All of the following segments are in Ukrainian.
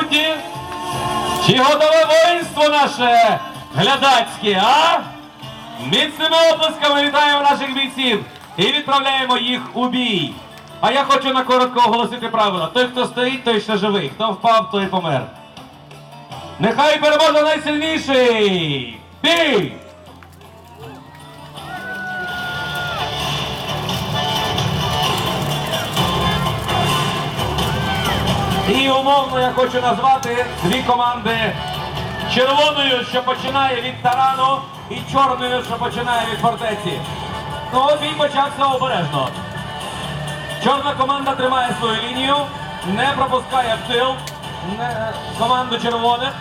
присутні? Чи готове воїнство наше глядацьке, а? Міцними оплесками вітаємо наших бійців і відправляємо їх у бій. А я хочу на коротко оголосити правила. Той, хто стоїть, той ще живий. Хто впав, той помер. Нехай переможе найсильніший! Бій! І умовно я хочу назвати дві команди червоною, що починає від тарану, і чорною, що починає від фортеці. Ну бій почався обережно. Чорна команда тримає свою лінію, не пропускає в тил не- команду червоних.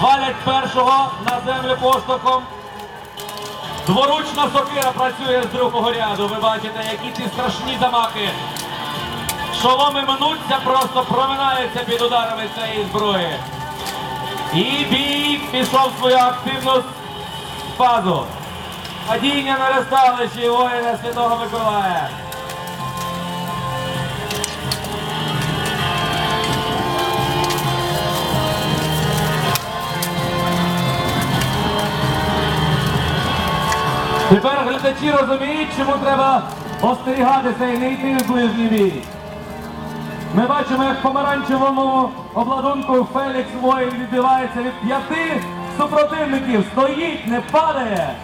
Валять першого на землю поштовхом. Дворучна сокира працює з другого ряду. Ви бачите, які ці страшні замахи. Шоломи минуться, просто проминаються під ударами цієї зброї. І бій пішов свою активну фазу. Падіння на ресталищі воїна Святого Миколая. Тепер глядачі розуміють, чому треба остерігатися і не йти в ближній бій. Ми бачимо, як в помаранчевому обладунку Фелікс воїн відбивається від п'яти супротивників. Стоїть, не падає.